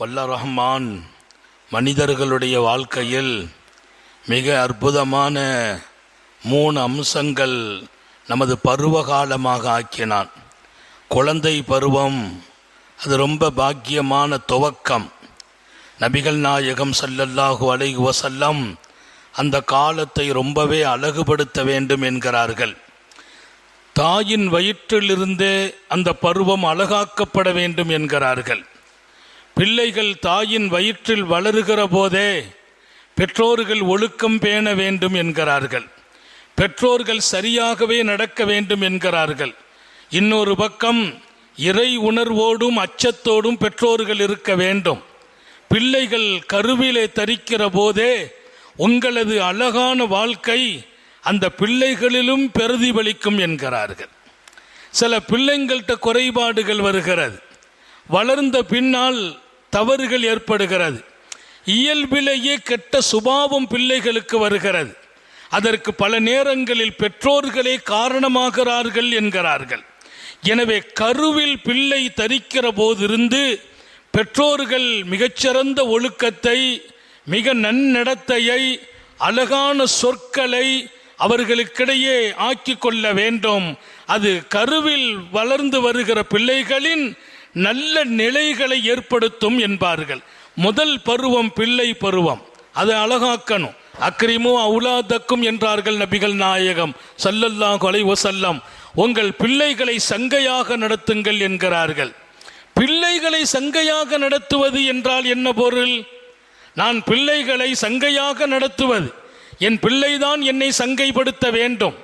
வல்ல ரஹ்மான் மனிதர்களுடைய வாழ்க்கையில் மிக அற்புதமான மூணு அம்சங்கள் நமது பருவகாலமாக ஆக்கினான். குழந்தை பருவம் அது ரொம்ப பாக்கியமான துவக்கம். நபிகள் நாயகம் சல்லல்லாஹு அலைஹி வசல்லம் அந்த காலத்தை ரொம்பவே அழகுபடுத்த வேண்டும் என்கிறார்கள். தாயின் வயிற்றிலிருந்தே அந்த பருவம் அழகாக்கப்பட வேண்டும் என்கிறார்கள். பிள்ளைகள் தாயின் வயிற்றில் வளருகிற போதே பெற்றோர்கள் ஒழுக்கம் பேண வேண்டும் என்கிறார்கள். பெற்றோர்கள் சரியாகவே நடக்க வேண்டும் என்கிறார்கள். இன்னொரு பக்கம் இறை உணர்வோடும் அச்சத்தோடும் பெற்றோர்கள் இருக்க வேண்டும். பிள்ளைகள் கருவிலே தரிக்கிற போதே உங்களது அழகான வாழ்க்கை அந்த பிள்ளைகளிலும் பிரதிபலிக்கும் என்கிறார்கள். சில பிள்ளைங்கள்ட்ட குறைபாடுகள் வருகிறது. வளர்ந்த பின்னால் தவறுகள் ஏற்படுகிறது. இயல்பிலேயே கெட்ட சுபாவம் பிள்ளைகளுக்கு வருகிறது. அதற்கு பல நேரங்களில் பெற்றோர்களே காரணமாகிறார்கள் என்கிறார்கள். எனவே கருவில் பிள்ளை தரிக்கிற போதிருந்து பெற்றோர்கள் மிகச்சிறந்த ஒழுக்கத்தை மிக நன்னடத்தையை அழகான சொற்களை அவர்களுக்கிடையே ஆக்கி கொள்ள வேண்டும். அது கருவில் வளர்ந்து வருகிற பிள்ளைகளின் நல்ல நிலைகளை ஏற்படுத்தும் என்பார்கள். முதல் பருவம் பிள்ளை பருவம். அதை அழகாக்கணும். அக்ரிமோ அவுலாதக்கும் என்றார்கள் நபிகள் நாயகம். சல்லல்லாஹ் அலைஹி உங்கள் பிள்ளைகளை சங்கையாக நடத்துங்கள் என்கிறார்கள். பிள்ளைகளை சங்கையாக நடத்துவது என்றால் என்ன பொருள்? நான் பிள்ளைகளை சங்கையாக நடத்துவது. என் பிள்ளைதான் என்னை சங்கைப்படுத்த வேண்டும்.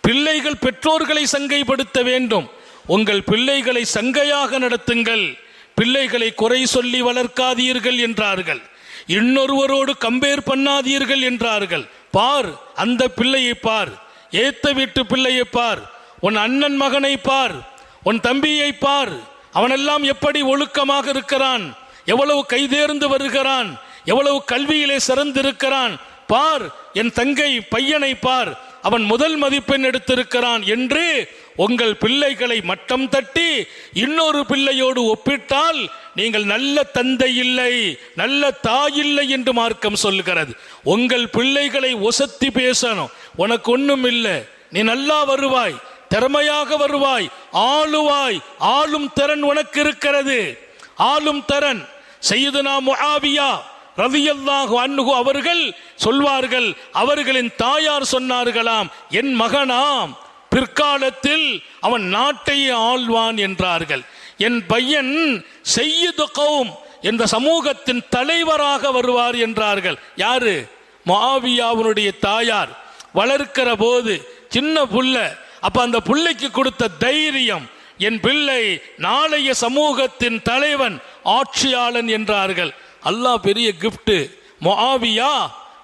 பிள்ளைகள் பெற்றோர்களை சங்கைப்படுத்த வேண்டும். உங்கள் பிள்ளைகளை சங்கையாக நடத்துங்கள். பிள்ளைகளை குறை சொல்லி வளர்க்காதீர்கள் என்றார்கள். இன்னொருவரோடு கம்பேர் பண்ணாதீர்கள் என்றார்கள். பார் அந்த பிள்ளையை பார். ஏத்த வீட்டு பிள்ளையை பார். உன் அண்ணன் மகனை பார். உன் தம்பியை பார். அவனெல்லாம் எப்படி ஒழுக்கமாக இருக்கிறான்? எவ்வளவு கைதேர்ந்து வருகிறான்? எவ்வளவு கல்வியிலே சிறந்திருக்கிறான்? பார் என் தங்கை பையனை பார். அவன் முதல் மதிப்பெண் எடுத்திருக்கிறான் என்று உங்கள் பிள்ளைகளை மட்டம் தட்டி இன்னொரு பிள்ளையோடு ஒப்பிட்டால் நீங்கள் நல்ல தந்தை இல்லை நல்ல தாய் இல்லை என்று மார்க்கம் சொல்கிறது உங்கள் பிள்ளைகளை ஒசத்தி பேசணும். உனக்கு ஒண்ணும் இல்லை. நீ நல்லா வருவாய் திறமையாக வருவாய் ஆளுவாய் ஆளும் திறன் உனக்கு இருக்கிறது. ஆளும் திறன். செய்யுதுனா முகாவியா ரதியல்லாஹு அன்னுகு அவர்கள் சொல்வார்கள் அவர்களின் தாயார் சொன்னார்களாம் என் மகனாம். பிற்காலத்தில் அவன் நாட்டையே ஆள்வான் என்றார்கள். என் பையன் செய்யுது கௌம் என்ற சமூகத்தின் தலைவராக வருவார் என்றார்கள். யாரு? மாவியாவுனுடைய தாயார். வளர்க்கிற போது சின்ன புள்ள. அப்ப அந்த புள்ளைக்கு கொடுத்த தைரியம் என் பிள்ளை நாளைய சமூகத்தின் தலைவன் ஆட்சியாளன் என்றார்கள். அல்லாஹ் பெரிய கிஃப்ட் மொஆவியா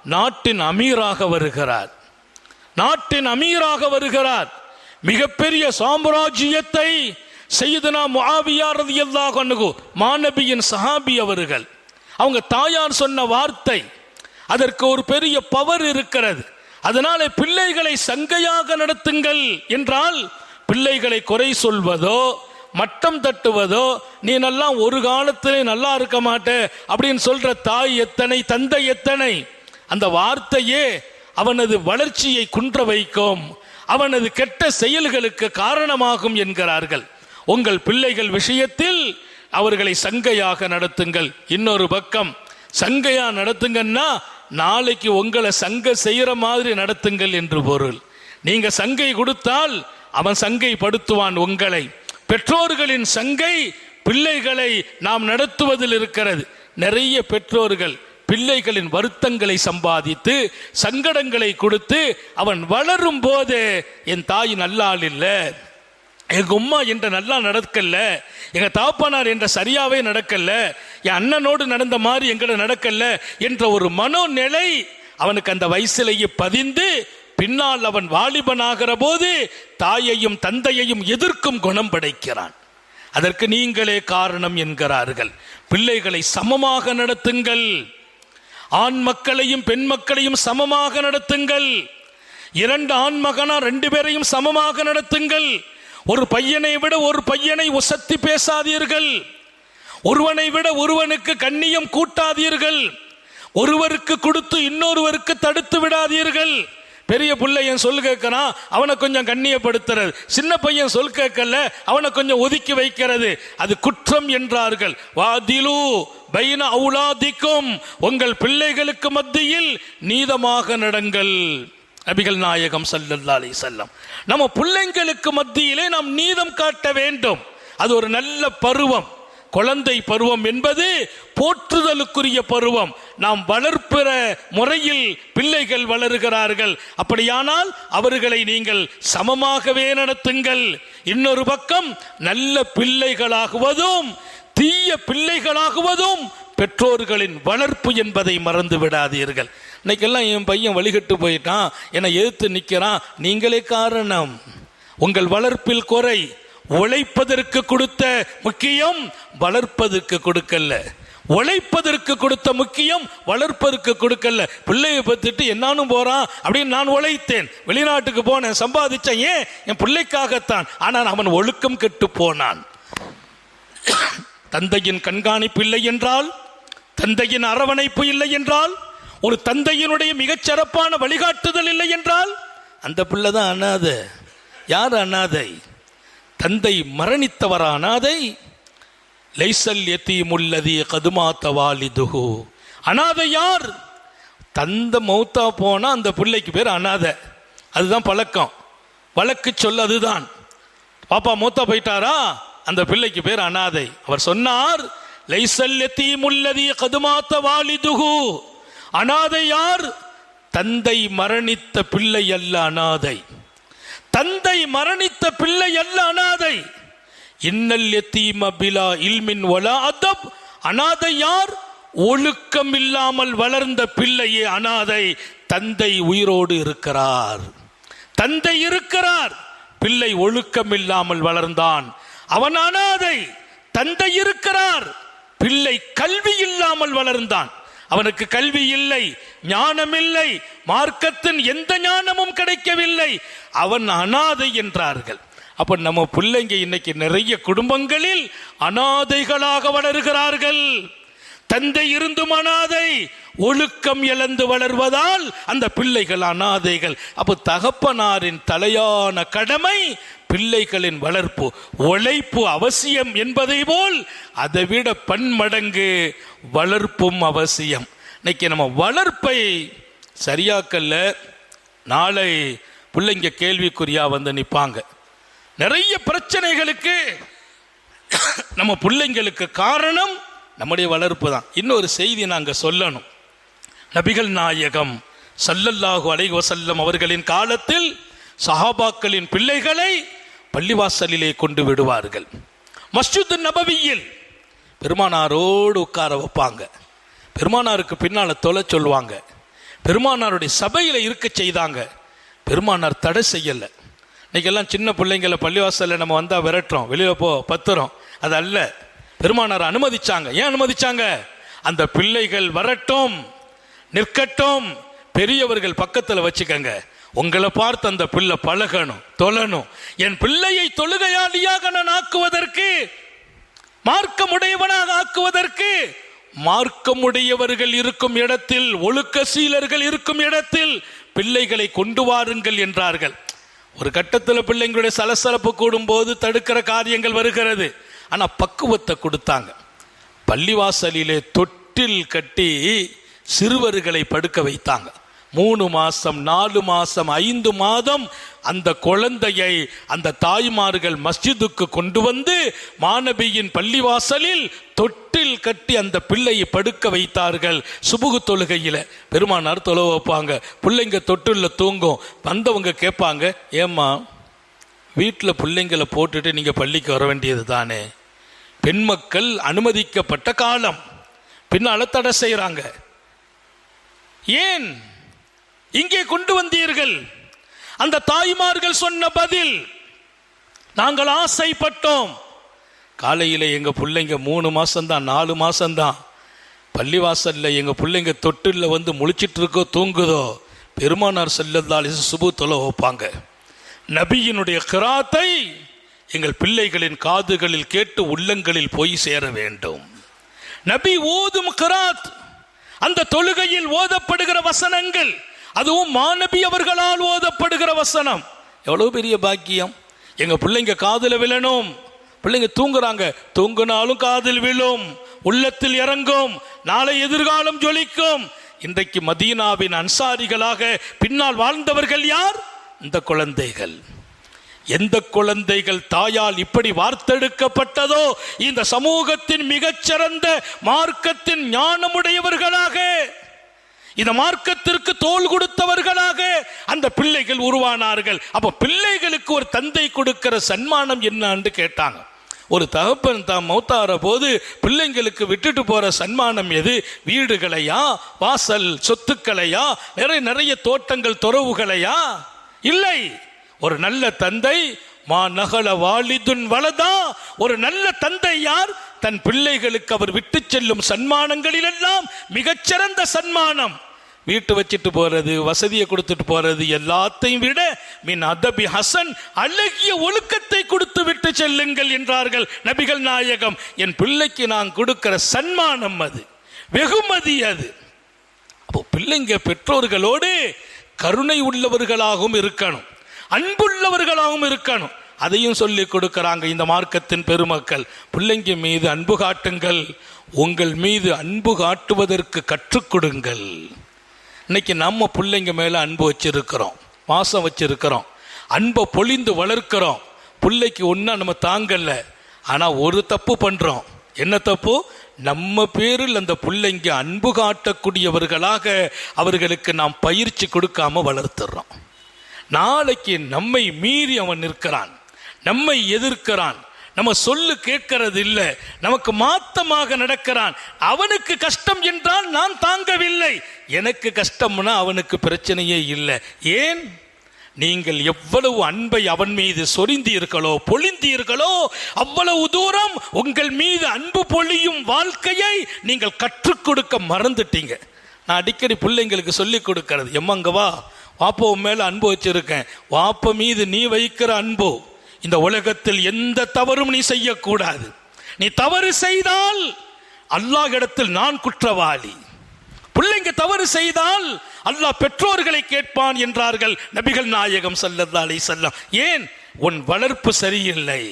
நாட்டின் அமீராக வருகிறார். நாட்டின் அமீராக வருகிறார். மிகப்பெரிய சாம்ராஜ்யத்தை செய்தனா முஆவியா ரலியல்லாஹு அன்ஹு மாநபியின் சஹாபி அவர்கள். அவங்க தாயார் சொன்ன வார்த்தை அதற்கு ஒரு பெரிய பவர் இருக்கிறது. அதனால பிள்ளைகளை சங்கையாக நடத்துங்கள் என்றால் பிள்ளைகளை குறை சொல்வதோ மட்டம் தட்டுவதோ நீ நல்லா ஒரு காலத்திலே நல்லா இருக்க மாட்டே அப்படின்னு சொல்ற தாய் எத்தனை தந்தை எத்தனை? அந்த வார்த்தையே அவனது வளர்ச்சியை குன்ற வைக்கும். அவனது கெட்ட செயல்களுக்கு காரணமாகும் என்கிறார்கள். உங்கள் பிள்ளைகள் விஷயத்தில் அவர்களை சங்கையாக நடத்துங்கள். இன்னொரு பக்கம் சங்கையா நடத்துங்கன்னா நாளைக்கு உங்களை சங்க செய்யற மாதிரி நடத்துங்கள் என்று பொருள். நீங்க சங்கை கொடுத்தால் அவன் சங்கை படுத்துவான் உங்களை. பெற்றோர்களின் சங்கை பிள்ளைகளை நாம் நடத்துவதில் இருக்கிறது. நிறைய பெற்றோர்கள் பிள்ளைகளின் வருத்தங்களை சம்பாதித்து சங்கடங்களை கொடுத்து அவன் வளரும் போது என் தாய் நல்லாள் இல்லை. எங்க உம்மா என்ற நல்லா நடக்கல எங்க தாப்பனார் என்ற சரியாவே நடக்கல என் அண்ணனோடு நடந்த மாதிரி எங்கட நடக்கல என்ற ஒரு மனோநிலை அவனுக்கு அந்த வயசிலேயே பதிந்து பின்னால் அவன் வாலிபனாகிற போது தாயையும் தந்தையையும் எதிர்க்கும் குணம் படைக்கிறான். அதற்கு நீங்களே காரணம் என்கிறார்கள். பிள்ளைகளை சமமாக நடத்துங்கள். ஆண் மக்களையும் பெண் மக்களையும் சமமாக நடத்துங்கள். இரண்டு ஆண் மகனா ரெண்டு பேரையும் சமமாக நடத்துங்கள். ஒரு பையனை விட ஒரு பையனை உசத்தி பேசாதீர்கள். ஒருவனை விட ஒருவனுக்கு கண்ணியம் கூட்டாதீர்கள். ஒருவருக்கு கொடுத்து இன்னொருவருக்கு தடுத்து விடாதீர்கள். பெரிய பிள்ளையன் சொல் கேட்கறான் அவனை கொஞ்சம் கண்ணியப்படுத்துறது. சின்ன பையன் சொல் கேட்கல அவனை கொஞ்சம் ஒதுக்கி வைக்கிறது. அது குற்றம் என்றார்கள். வாதிலு பைன அவுலாதிக்கும் உங்கள் பிள்ளைகளுக்கு மத்தியில் நீதமாக நடங்கள். நபிகள் நாயகம் சல்லல்லா அலி செல்லம் நம்ம பிள்ளைங்களுக்கு மத்தியிலே நாம் நீதம் காட்ட வேண்டும். அது ஒரு நல்ல பருவம். குழந்தை பருவம் என்பது போற்றுதலுக்குரிய பருவம். நாம் வளர்ப்பிற முறையில் பிள்ளைகள் வளருகிறார்கள். அப்படியானால் அவர்களை நீங்கள் சமமாகவே நடத்துங்கள். இன்னொரு பக்கம் நல்ல பிள்ளைகளாகுவதும் தீய பிள்ளைகளாகுவதும் பெற்றோர்களின் வளர்ப்பு என்பதை மறந்து விடாதீர்கள். இன்னைக்கெல்லாம் என் பையன் வழிகட்டு போயிட்டான். என்னை எதிர்த்து நிற்கிறான் நீங்களே காரணம். உங்கள் வளர்ப்பில் குறை. உழைப்பதற்கு கொடுத்த முக்கியம் வளர்ப்பதற்கு கொடுக்கல உழைப்பதற்கு கொடுத்த முக்கியம் வளர்ப்பதற்கு கொடுக்கல பிள்ளையை பத்துட்டு என்னானும் போறான் அப்படின்னு நான் உழைத்தேன். வெளிநாட்டுக்கு போனேன். சம்பாதிச்சேன். ஏன்? என் பிள்ளைக்காகத்தான். ஆனால் அவன் ஒழுக்கம் கெட்டு போனான். தந்தையின் கண்காணிப்பு இல்லை என்றால் தந்தையின் அரவணைப்பு இல்லை என்றால் ஒரு தந்தையினுடைய மிகச்சிறப்பான வழிகாட்டுதல் இல்லை என்றால் அந்த பிள்ளை தான் அனாதை. யார் அனாதை? தந்தை மரணித்தவர் அனாதை லைசல் எத்தீமுல்லதி கதுமாத்த வாலிதுகு அனாதை யார்? தந்த மௌத்தா போனால் அந்த பிள்ளைக்கு பேர் அனாதை. அதுதான் பழக்கம். வழக்கு சொல் அதுதான். பாப்பா மூத்தா போயிட்டாரா? அந்த பிள்ளைக்கு பேர் அனாதை. அவர் சொன்னார் லைசல் எத்தீமுல்லதி கதுமாத்த வாலிதுகு அனாதை யார்? தந்தை மரணித்த பிள்ளை அல்ல அனாதை. தந்தை மரணித்த பிள்ளை அல்ல அனாதை. இன்னல் எத்தீம பிலா இல்மின் ஒலா அதப் அனாதை யார்? ஒழுக்கம் இல்லாமல் வளர்ந்த பிள்ளையே அனாதை. தந்தை உயிரோடு இருக்கிறார். தந்தை இருக்கிறார். பிள்ளை ஒழுக்கம் இல்லாமல் வளர்ந்தான். அவன் அனாதை தந்தை இருக்கிறார். பிள்ளை கல்வி இல்லாமல் வளர்ந்தான். அவனுக்கு கல்வி இல்லை ஞானம் இல்லை மார்க்கத்தின் எந்த ஞானமும் கிடைக்கவில்லை. அவன் அனாதை என்றார்கள். அப்ப நம்ம பிள்ளைங்க இன்னைக்கு நிறைய குடும்பங்களில் அனாதைகளாக வளர்கிறார்கள். தந்தை இருந்தும் அனாதை ஒழுக்கம் இழந்து வளர்வதால் அந்த பிள்ளைகள் அனாதைகள். அப்போ தகப்பனாரின் தலையான கடமை பிள்ளைகளின் வளர்ப்பு உழைப்பு அவசியம் என்பதை போல் அதை விட பன்மடங்கு வளர்ப்பும் அவசியம். இன்னைக்கு நம்ம வளர்ப்பை சரியாக்கல்ல நாளை பிள்ளைங்க கேள்விக்குறியா வந்து நிற்பாங்க நிறைய பிரச்சனைகளுக்கு நம்ம பிள்ளைங்களுக்கு காரணம் நம்முடைய வளர்ப்பு தான். இன்னொரு செய்தி நாங்கள் சொல்லணும். நபிகள் நாயகம் சல்லல்லாஹு அலைவசல்லம் அவர்களின் காலத்தில் சஹாபாக்களின் பிள்ளைகளை பள்ளிவாசலிலே கொண்டு விடுவார்கள். மஸ்ஜித் நபவியில் பெருமானாரோடு உட்கார வைப்பாங்க. பெருமானாருக்கு பின்னால் தொலை சொல்லுவாங்க. பெருமானாருடைய சபையில் இருக்க செய்தாங்க. பெருமானார் தடை செய்யலை. இன்றைக்கெல்லாம் சின்ன பிள்ளைங்களை பள்ளிவாசலில் நம்ம வந்தால் விரட்டுறோம். வெளியில் போ பத்துறோம். அது அல்ல. பெருமானார் அனுமதிச்சாங்க. ஏன் அனுமதிச்சாங்க? அந்த பிள்ளைகள் வரட்டும் நிற்கட்டும் பெரியவர்கள் பக்கத்தில் வச்சுக்கங்க. உங்களை பார்த்து அந்த பிள்ளை பழகணும் தொழணும். என் பிள்ளையை தொழுகையாளியாக நான் ஆக்குவதற்கு மார்க்கமுடையவனாக ஆக்குவதற்கு மார்க்கமுடையவர்கள் இருக்கும் இடத்தில் ஒழுக்க சீலர்கள் இருக்கும் இடத்தில் பிள்ளைகளை கொண்டு வாருங்கள் என்றார்கள். ஒரு கட்டத்தில் பிள்ளைங்களுடைய சலசலப்பு கூடும்போது தடுக்கிற காரியங்கள் வருகிறது. ஆனால் பக்குவத்தை கொடுத்தாங்க. பள்ளிவாசலிலே தொட்டில் கட்டி சிறுவர்களை படுக்க வைத்தாங்க. மூணு மாசம் நாலு மாசம் ஐந்து மாதம் அந்த குழந்தையை அந்த தாய்மார்கள் மஸ்ஜிதுக்கு கொண்டு வந்து மாணவியின் பள்ளிவாசலில் தொட்டில் கட்டி அந்த பிள்ளையை படுக்க வைத்தார்கள். சுபுகு தொழுகையில். பெருமானார் தொலை வைப்பாங்க. பிள்ளைங்க தொட்டிலில் தூங்கும். வந்தவங்க கேட்பாங்க ஏம்மா வீட்டில் பிள்ளைங்களை போட்டுட்டு நீங்கள் பள்ளிக்கு வர வேண்டியது தானே? பெண் மக்கள் அனுமதிக்கப்பட்ட காலம். பின்னால் தடை செய்கிறாங்க ஏன்? இங்கே கொண்டு வந்தீர்கள். அந்த தாய்மார்கள் சொன்ன பதில் நாங்கள் ஆசைப்பட்டோம். காலையில் எங்கள் பிள்ளைங்க மூணு மாதம்தான் நாலு மாதம்தான் பள்ளிவாசலில் எங்கள் பிள்ளைங்க தொட்டிலில் வந்து முழிச்சிட்டு இருக்கோ தூங்குதோ பெருமானார் செல்லதால் சுபு தொலை வைப்பாங்க. நபியினுடைய கிராத்தை எங்கள் பிள்ளைகளின் காதுகளில் கேட்டு உள்ளங்களில் போய் சேர வேண்டும். நபி ஓதும் கிராத் அந்த தொழுகையில் ஓதப்படுகிற வசனங்கள் அதுவும் மாணவி அவர்களால் ஓதப்படுகிற வசனம். எவ்வளவு பெரிய பாக்கியம். எங்க பிள்ளைங்க காதில் விழணும். பிள்ளைங்க தூங்குறாங்க. தூங்குனாலும் காதில் விழும். உள்ளத்தில் இறங்கும். நாளை எதிர்காலம் ஜொலிக்கும். இன்றைக்கு மதீனாவின் அன்சாரிகளாக பின்னால் வாழ்ந்தவர்கள் யார்? இந்த குழந்தைகள். எந்த குழந்தைகள் தாயால் இப்படி வார்த்தெடுக்கப்பட்டதோ? இந்த சமூகத்தின் மிகச்சிறந்த மார்க்கத்தின் ஞானமுடையவர்களாக. இந்த மார்க்கத்திற்கு தோல் கொடுத்தவர்களாக அந்த பிள்ளைகள் உருவானார்கள். அப்ப பிள்ளைகளுக்கு ஒரு தந்தை கொடுக்கிற சன்மானம் என்னன்னு கேட்டாங்க. ஒரு தகப்பன் தாம் மௌத்தார போது பிள்ளைங்களுக்கு விட்டுட்டு போற சன்மானம் எது? வீடுகளையா? வாசல் சொத்துக்களையா? நிறைய நிறைய தோட்டங்கள் துறவுகளையா? இல்லை. ஒரு நல்ல தந்தை மா நகல வாலிதுன் வலதா ஒரு நல்ல தந்தை யார்? தன் பிள்ளைகளுக்கு அவர் விட்டு செல்லும் சன்மானங்களிலெல்லாம் மிகச்சிறந்த சன்மானம். வீட்டு வச்சுட்டு போறது வசதியை கொடுத்துட்டு போறது எல்லாத்தையும் விட மின் அதபி ஹசன் அழகிய ஒழுக்கத்தை கொடுத்து விட்டு செல்லுங்கள் என்றார்கள் நபிகள் நாயகம். என் பிள்ளைக்கு நான் கொடுக்கிற சன்மானம் அது வெகுமதி அது. அப்போ பிள்ளைங்க பெற்றோர்களோடு கருணை உள்ளவர்களாகவும் இருக்கணும் அன்புள்ளவர்களாகவும் இருக்கணும். அதையும் சொல்லி கொடுக்குறாங்க இந்த மார்க்கத்தின் பெருமக்கள். பிள்ளைங்க மீது அன்பு காட்டுங்கள் உங்கள் மீது அன்பு காட்டுவதற்கு கற்றுக் கொடுங்கள். இன்னைக்கு நம்ம பிள்ளைங்க மேலே அன்பு வச்சிருக்கிறோம். பாசம் வச்சிருக்கிறோம். அன்பை பொழிந்து வளர்க்கிறோம். பிள்ளைக்கு ஒன்றா நம்ம தாங்கலை. ஆனால் ஒரு தப்பு பண்ணுறோம் என்ன தப்பு? நம்ம பேரில் அந்த பிள்ளைங்க அன்பு காட்டக்கூடியவர்களாக அவர்களுக்கு நாம் பயிற்சி கொடுக்காம வளர்த்துறோம். நாளைக்கு நம்மை மீறி அவன் நிற்கிறான். நம்மை எதிர்க்கிறான். நம்ம சொல்லு கேட்கறது இல்லை நமக்கு மாத்தமாக நடக்கிறான். அவனுக்கு கஷ்டம் என்றால் நான் தாங்கவில்லை. எனக்கு கஷ்டம்னா அவனுக்கு பிரச்சனையே இல்லை. ஏன்? நீங்கள் எவ்வளவு அன்பை அவன் மீது சொரிந்தீர்களோ பொழிந்தீர்களோ அவ்வளவு தூரம் உங்கள் மீது அன்பு பொழியும் வாழ்க்கையை நீங்கள் கற்றுக் கொடுக்க மறந்துட்டீங்க. நான் அடிக்கடி பிள்ளைங்களுக்கு சொல்லிக் கொடுக்கறது எம்மங்கவா வா. வாப்பா மேல அன்பு வச்சிருக்கேன். வாப்ப மீது நீ வைக்கிற அன்பு. இந்த உலகத்தில் எந்த தவறும் நீ செய்யக்கூடாது. நீ தவறு செய்தால் அல்லாஹ் இடத்தில் நான் குற்றவாளி. பிள்ளைங்க தவறு செய்தால் அல்லாஹ் பெற்றோர்களை கேட்பான் என்றார்கள் நபிகள் நாயகம் ஸல்லல்லாஹு அலி செல்லம் ஏன்? உன் வளர்ப்பு சரியில்லை.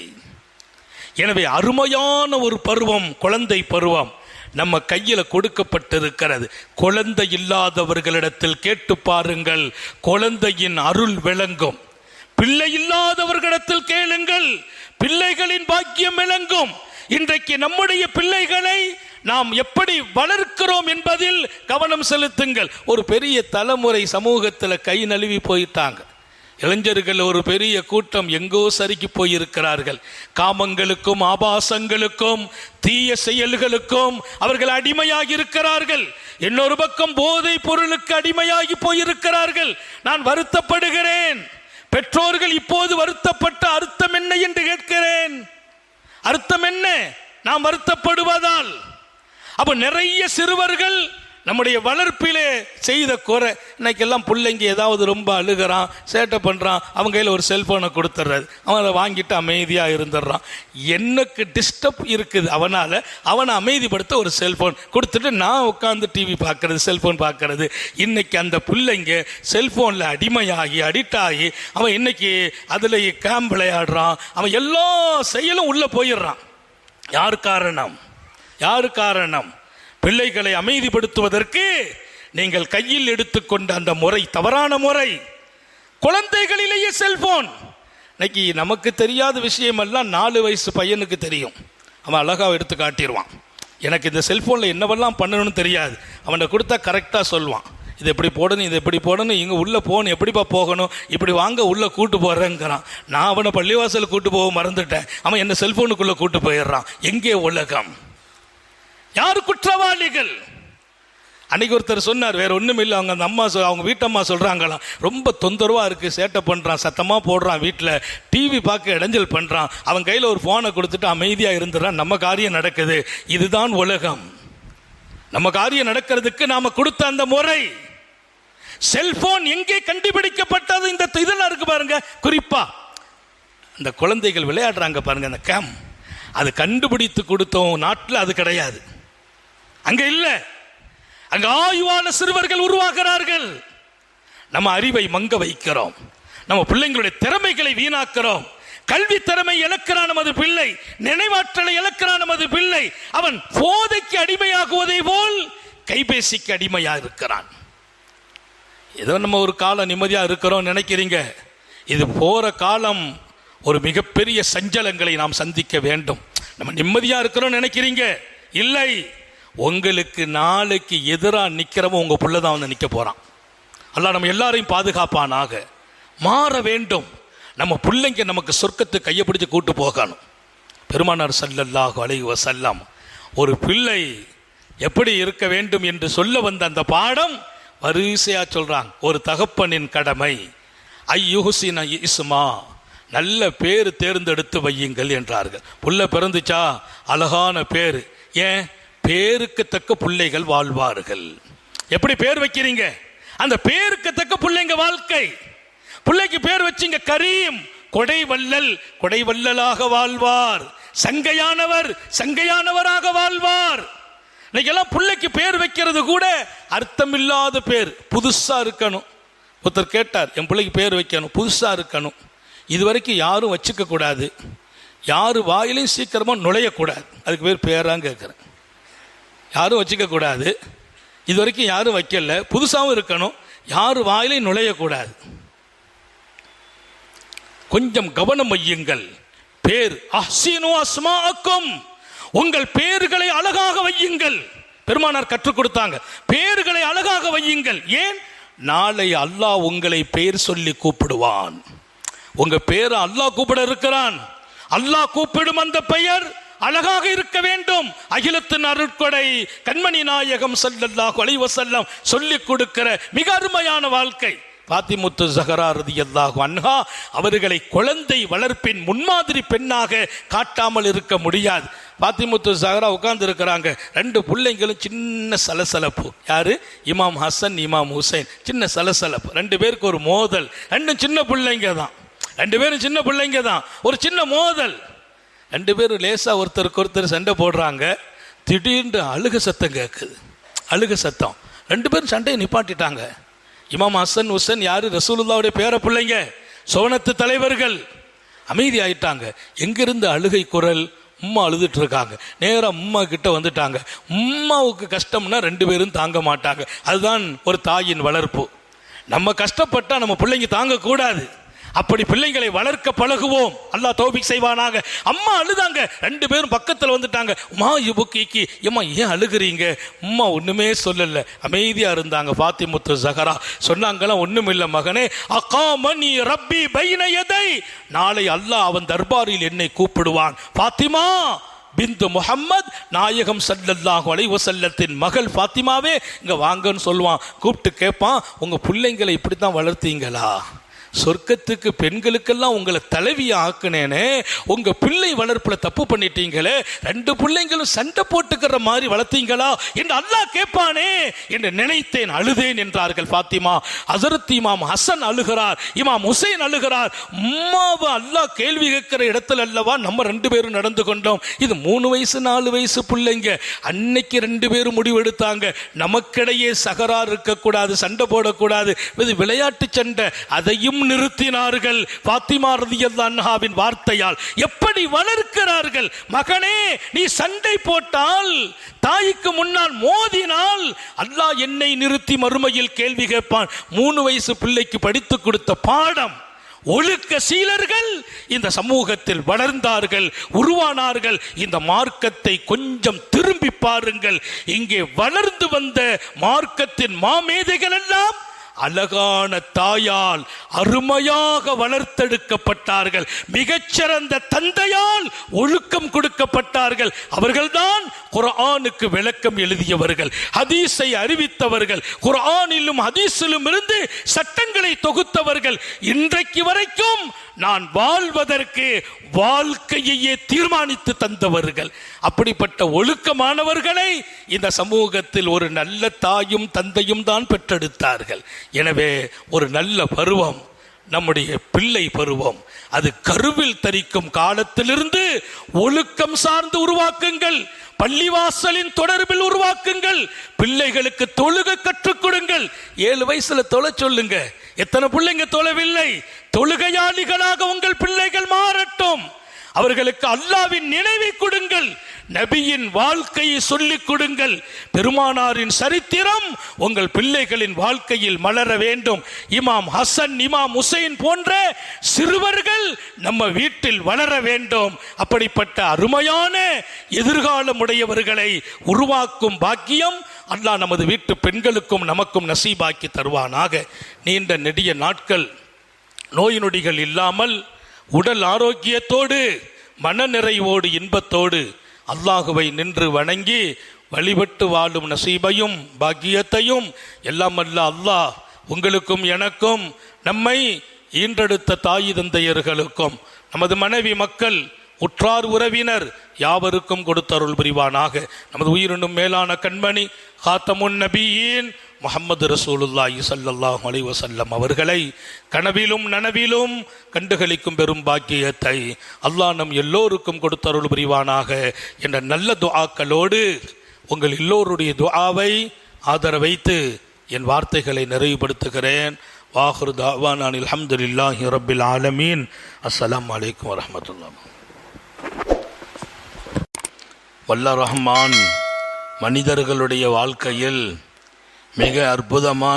எனவே அருமையான ஒரு பருவம் குழந்தை பருவம் நம்ம கையில் கொடுக்கப்பட்டிருக்கிறது. குழந்தை இல்லாதவர்களிடத்தில் கேட்டு பாருங்கள் குழந்தையின் அருள் விளங்கும். பிள்ளை இல்லாதவர்களிடத்தில் கேளுங்கள். பிள்ளைகளின் பாக்கியம் விளங்கும். இன்றைக்கு நம்முடைய பிள்ளைகளை நாம் எப்படி வளர்க்கிறோம் என்பதில் கவனம் செலுத்துங்கள். ஒரு பெரிய தலைமுறை சமூகத்தில் கை நழுவி போயிட்டாங்க. இளைஞர்கள் ஒரு பெரிய கூட்டம் எங்கோ சறுக்கி போயிருக்கிறார்கள். காமங்களுக்கும் ஆபாசங்களுக்கும் தீய செயல்களுக்கும் அவர்கள் அடிமையாகி இருக்கிறார்கள். இன்னொரு பக்கம் போதை பொருளுக்கு அடிமையாகி போயிருக்கிறார்கள். நான் வருத்தப்படுகிறேன். பெற்றோர்கள் இப்போது வருத்தப்பட்ட அர்த்தம் என்ன என்று கேட்கிறேன்? அர்த்தம் என்ன? நாம் வருத்தப்படுவதால். அப்ப நிறைய சிறுவர்கள் நம்முடைய வளர்ப்பிலே செய்த குறை. இன்னைக்கெல்லாம் பிள்ளைங்க ஏதாவது ரொம்ப அழுகிறான் சேட்டை பண்ணுறான் அவங்க கையில் ஒரு செல்ஃபோனை கொடுத்துட்றாரு அவன் அதை வாங்கிட்டு அமைதியாக இருந்துடுறான். எனக்கு டிஸ்டர்ப் இருக்குது. அவனால் அவனை அமைதிப்படுத்த ஒரு செல்ஃபோன் கொடுத்துட்டு நான் உட்காந்து டிவி பார்க்கறது செல்ஃபோன் பார்க்கறது. இன்னைக்கு அந்த பிள்ளைங்க செல்ஃபோனில் அடிமையாகி அடிக்ட் ஆகி அவன் இன்னைக்கு அதில் கேம் விளையாடுறான். அவன் எல்லா செயலும் உள்ளே போயிடுறான். யார் காரணம் யார் காரணம் பிள்ளைகளை அமைதிப்படுத்துவதற்கு நீங்கள் கையில் எடுத்துக்கொண்ட அந்த முறை தவறான முறை. குழந்தைகளிலேயே செல்போன். இன்னைக்கு நமக்கு தெரியாத விஷயமெல்லாம் நாலு வயசு பையனுக்கு தெரியும். அவன் அழகாக எடுத்து காட்டிடுவான். எனக்கு இந்த செல்ஃபோனில் என்னவெல்லாம் பண்ணணும்னு தெரியாது. அவனை கொடுத்தா கரெக்டாக சொல்லுவான். இது எப்படி போடணும் இது எப்படி போடணும் இங்கே உள்ளே போகணும் எப்படிப்பா போகணும் இப்படி வாங்க உள்ளே கூட்டு போடுறேங்கிறான் நான் அவனை பள்ளிவாசல் கூட்டு போக மறந்துட்டேன். அவன் என்ன செல்ஃபோனுக்குள்ளே கூட்டு போயிடுறான். எங்கே உலகம்? யார் குற்றவாளிகள்? அன்னைக்கு ஒருத்தர் சொன்னார் வேற ஒன்றும் இல்லை அவங்க அந்த அம்மா சொல் அவங்க வீட்டம்மா சொல்கிறாங்களாம் ரொம்ப தொந்தரவாக இருக்குது சேட்டை பண்ணுறான் சத்தமாக போடுறான் வீட்டில் டிவி பார்க்க இடைஞ்சல் பண்ணுறான் அவன் கையில் ஒரு ஃபோனை கொடுத்துட்டு அமைதியாக இருந்துடுறான். நம்ம காரியம் நடக்குது. இதுதான் உலகம். நம்ம காரியம் நடக்கிறதுக்கு நாம் கொடுத்த அந்த முறை. செல்போன் எங்கே கண்டுபிடிக்கப்பட்டது? இந்த இதெல்லாம் இருக்கு பாருங்க. குறிப்பா அந்த குழந்தைகள் விளையாடுறாங்க பாருங்க அந்த கேம் அது கண்டுபிடித்து கொடுத்தோம். நாட்டில் அது கிடையாது. அங்க இல்ல. அங்க ஆய்வான சிறுவர்கள் உருவாகிறார்கள். நம்ம அறிவை மங்க வைக்கிறோம். நம்ம பிள்ளைங்களுடைய திறமைகளை வீணாக்கிறோம். கல்வி திறமை இழக்கிறான் நமது பிள்ளை. நினைவாற்றலை இழக்கிறான் நமது பிள்ளை. அவன் போதைக்கு அடிமையாகுவதை போல் கைபேசிக்கு அடிமையாக இருக்கிறான். ஏதோ நம்ம ஒரு காலம் நிம்மதியாக இருக்கிறோம் நினைக்கிறீங்க. இது போற காலம் ஒரு மிகப்பெரிய சஞ்சலங்களை நாம் சந்திக்க வேண்டும். நம்ம நிம்மதியாக இருக்கிறோம் நினைக்கிறீங்க? இல்லை. உங்களுக்கு நாளைக்கு எதிராக நிற்கிறவன் உங்கள் பிள்ளை தான் வந்து நிற்க போகிறான் அல்ல நம்ம எல்லாரையும் பாதுகாப்பானாக. மாற வேண்டும். நம்ம பிள்ளைங்க நமக்கு சொர்க்கத்தை கையை பிடிச்சி கூட்டு போகணும். பெருமானார் சல்லல்லாஹு அலைஹி வஸல்லம் ஒரு பிள்ளை எப்படி இருக்க வேண்டும் என்று சொல்ல வந்த அந்த பாடம் வரிசையாக சொல்கிறாங்க ஒரு தகப்பனின் கடமை. ஐயுஹுசின் இஸ்மா நல்ல பேர் தேர்ந்தெடுத்து வையுங்கள் என்றார்கள். புள்ள பிறந்துச்சா? அழகான பேர். ஏன்? பேருக்கு தக்க பிள்ளைகள் வாழ்வார்கள். எப்படி பேர் வைக்கிறீங்க? அந்த பேருக்கு தக்க பிள்ளைங்க வாழ்க்கை. பிள்ளைக்கு பேர் வச்சீங்க கரீம். கொடை வள்ளல் வாழ்வார். சங்கையானவர் சங்கையானவராக வாழ்வார். இன்னைக்கெல்லாம் பிள்ளைக்கு பேர் வைக்கிறது கூட அர்த்தமில்லாத பேர். புதுசா இருக்கணும். ஒருத்தர் கேட்டார் என் பிள்ளைக்கு பேர் வைக்கணும். புதுசா இருக்கணும். இது வரைக்கும் யாரும் வச்சுக்க கூடாது யார் வாயிலையும் சீக்கிரமா நுழையக்கூடாது. அதுக்கு பேர் பேராங்க கேட்குறேன். யாரும் வச்சுக்கக்கூடாது. இது வரைக்கும் யாரும் வைக்கல. புதுசாகவும் இருக்கணும். யார் வாயிலையும் நுழையக்கூடாது. கொஞ்சம் கவனம் வையுங்கள். பேர் அஹ்சீனு அஸ்மாக்கும் உங்கள் பேர்களை அழகாக வையுங்கள். பெருமானார் கற்றுக் கொடுத்தாங்க. பேர்களை அழகாக வையுங்கள். ஏன்? நாளை அல்லாஹ் உங்களை பெயர் சொல்லி கூப்பிடுவான். உங்க பேரை அல்லாஹ் கூப்பிட இருக்கிறான். அல்லாஹ் கூப்பிடும் அந்த பெயர் அழகாக இருக்க வேண்டும். அகிலத்தின் அருட்கொடை கண்மணி நாயகம் ஸல்லல்லாஹு கொலைவ செல்லம் சொல்லிக் கொடுக்கிற மிக அருமையான வாழ்க்கை. பாத்திமுத்து ஜஹரா ரதியல்லாஹு அன்ஹா அவர்களை குழந்தை வளர்ப்பின் முன்மாதிரி பெண்ணாக காட்டாமல் இருக்க முடியாது. பாத்திமுத்து ஜஹரா உட்கார்ந்து இருக்கிறாங்க ரெண்டு பிள்ளைங்களும் சின்ன சலசலப்பு. யாரு? இமாம் ஹசன் இமாம் ஹுசைன். சின்ன சலசலப்பு. ரெண்டு பேருக்கு ஒரு மோதல். ரெண்டும் சின்ன பிள்ளைங்க தான். ரெண்டு பேரும் சின்ன பிள்ளைங்க தான். ஒரு சின்ன மோதல். ரெண்டு பேரும் லேசாக ஒருத்தருக்கு ஒருத்தர் சண்டை போடுறாங்க. திடீர்னு அழுக சத்தம் கேட்குது அழுக சத்தம். ரெண்டு பேரும் சண்டையை நிப்பாட்டிட்டாங்க. இமாம் ஹசன் ஹுசன் யார்? ரசூலுல்லாவுடைய பேர பிள்ளைங்க. சோனத்து தலைவர்கள். அமைதி ஆயிட்டாங்க எங்கிருந்து அழுகை குரல் உம்மா அழுதுட்டு இருக்காங்க. நேராக உம்மா கிட்ட வந்துட்டாங்க. உம்மாவுக்கு கஷ்டம்னா ரெண்டு பேரும் தாங்க மாட்டாங்க. அதுதான் ஒரு தாயின் வளர்ப்பு. நம்ம கஷ்டப்பட்டால் நம்ம பிள்ளைங்க தாங்கக்கூடாது. அப்படி பிள்ளைங்களை வளர்க்க பழகுவோம். அல்லாஹ் தௌபிக் செய்வானாக. அம்மா அழுதாங்க. ரெண்டு பேரும் பக்கத்தில் வந்துட்டாங்க. உமா இபுக்கிக்கு எம்மா ஏன் அழுகுறீங்க? அம்மா ஒன்றுமே சொல்லலை. அமைதியாக இருந்தாங்க. ஃபாத்திமுத்து ஜஹரா சொன்னாங்களாம் ஒன்றும் இல்லை மகனே. அகாமனி ரப்பி பைன எதை நாளை அல்லாஹ் அவன் தர்பாரில் என்னை கூப்பிடுவான். பாத்திமா பிந்து முஹம்மத் நாயகம் சல்லல்லாஹு அலைஹி செல்லத்தின் மகள் ஃபாத்திமாவே இங்கே வாங்கன்னு சொல்லுவான். கூப்பிட்டு கேட்பான் உங்கள் பிள்ளைங்களை இப்படி தான் வளர்த்தீங்களா? சொர்க்கத்துக்கு பெண்களுக்கெல்லாம் உங்களை தலைவியை ஆக்குனேனே உங்க பிள்ளை வளர்ப்புல தப்பு பண்ணிட்டீங்களே ரெண்டு பிள்ளைங்களும் சண்டை போட்டுக்கிற மாதிரி வளர்த்தீங்களா என்று அல்லாஹ் கேட்பானே என்று நினைத்தேன் அழுதேன் என்றார்கள் பாத்திமா அசரத் இமாம் ஹசன் அழுகிறார் இமாம் ஹுசைன் அழுகிறார். உம்மாவை அல்லாஹ் கேள்வி கேட்கிற இடத்துல அல்லவா நம்ம ரெண்டு பேரும் நடந்து கொண்டோம். இது மூணு வயசு நாலு வயசு பிள்ளைங்க. அன்னைக்கு ரெண்டு பேரும் முடிவெடுத்தாங்க நமக்கிடையே சகரார் இருக்கக்கூடாது சண்டை போடக்கூடாது. இது விளையாட்டு சண்டை. அதையும் நிறுத்தினார்கள் பாத்திமா ரதியல்லாஹு அன்ஹாவின் வார்த்தையால். எப்படி வளர்க்கிறார்கள்? மகனே நீ சண்டை போட்டால் தாய்க்கு முன்னால் மோதினால் அல்லாஹ் என்னை நிறுத்தி மறுமையில் கேள்வி கேட்பான். மூணு வயசு பிள்ளைக்கு படித்து கொடுத்த பாடம். ஒழுக்க சீலர்கள் இந்த சமூகத்தில் வளர்ந்தார்கள் உருவானார்கள். இந்த மார்க்கத்தை கொஞ்சம் திரும்பி பாருங்கள். இங்கே வளர்ந்து வந்த மார்க்கத்தின் மாமேதைகள் எல்லாம் அழகான தாயால் அருமையாக வளர்த்தெடுக்கப்பட்டார்கள். மிகச்சிறந்த தந்தையால் ஒழுக்கம் கொடுக்கப்பட்டார்கள். அவர்கள்தான் குரானுக்கு விளக்கம் எழுதியவர்கள் ஹதீஸை அறிவித்தவர்கள் குரானிலும் ஹதீஸிலும் இருந்து சட்டங்களை தொகுத்தவர்கள். இன்றைக்கு வரைக்கும் நான் வாழ்வதற்கு வாழ்க்கையையே தீர்மானித்து தந்தவர்கள். அப்படிப்பட்ட ஒழுக்கமானவர்களை இந்த சமூகத்தில் ஒரு நல்ல தாயும் தந்தையும் தான் பெற்றெடுத்தார்கள். எனவே ஒரு நல்ல பருவம் நம்முடைய பிள்ளை பருவம். அது கருவில் தரிக்கும் காலத்திலிருந்து ஒழுக்கம் சார்ந்து உருவாக்குங்கள். பள்ளிவாசலின் தொடர்பில் உருவாக்குங்கள். பிள்ளைகளுக்கு தொழுக கற்றுக் கொடுங்கள். ஏழு வயசுல தொலை சொல்லுங்க. எத்தனை பிள்ளைங்க தொலைவில்லை தொழுகையாளிகளாக உங்கள் பிள்ளைகள் மாறட்டும். அவர்களுக்கு அல்லாவின் நினைவை கொடுங்கள். நபியின் வாழ்க்கையை சொல்லிக் கொடுங்கள். பெருமானாரின் சரித்திரம் உங்கள் பிள்ளைகளின் வாழ்க்கையில் மலர வேண்டும். இமாம் ஹசன் இமாம் ஹுசைன் போன்ற சிறுவர்கள் நம்ம வீட்டில் வளர வேண்டும். அப்படிப்பட்ட அருமையான எதிர்காலம் உடையவர்களை உருவாக்கும் பாக்கியம் அல்லாஹ் நமது வீட்டு பெண்களுக்கும் நமக்கும் நசீபாக்கி தருவானாக. நீண்ட நெடிய நாட்கள் நோய் நொடிகள் இல்லாமல் உடல் ஆரோக்கியத்தோடு மனநிறைவோடு இன்பத்தோடு அல்லாஹுவை நின்று வணங்கி வழிபட்டு வாழும் நசீபையும் பாக்கியத்தையும் எல்லாம் அல்ல அல்லாஹ் உங்களுக்கும் எனக்கும் நம்மை ஈன்றெடுத்த தாய் தந்தையர்களுக்கும் நமது மனைவி மக்கள் உற்றார் உறவினர் யாவருக்கும் கொடுத்தருள் புரிவானாக. நமது உயிரினும் மேலான கண்மணி காத்தமுன் நபியின் முகமது ரசூலுல்லாஹி சல்லாஹ் அலைவசல்லம் அவர்களை கனவிலும் நனவிலும் கண்டுகளிக்கும் பெரும் பாக்கியத்தை அல்லாஹ் நம் எல்லோருக்கும் கொடுத்தருள் புரிவானாக என்ற நல்ல துஆக்களோடு உங்கள் எல்லோருடைய துஆவை ஆதரவைத்து என் வார்த்தைகளை நிறைவுபடுத்துகிறேன். வாஹுர் தாவான் அல்ஹம்துலில்லாஹி ரபில் ஆலமீன். அஸ்லாம் வலைக்கம் வரஹ்மத்துல்லாஹ் வல்ல ரஹ்மான் மனிதர்களுடைய வாழ்க்கையில் மிக அற்புதமான